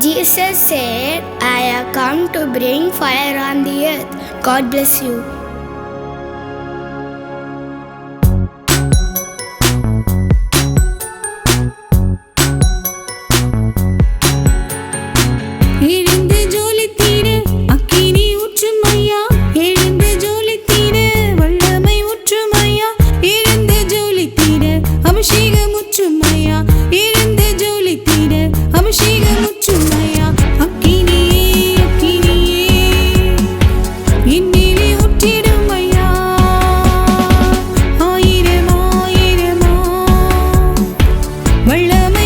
Jesus said, I have come to bring fire on the earth. God bless you. வள்ளமை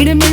இடமெல்லாம்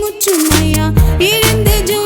മുറ്റുമയ്യ ഇരുന്ത് ജോ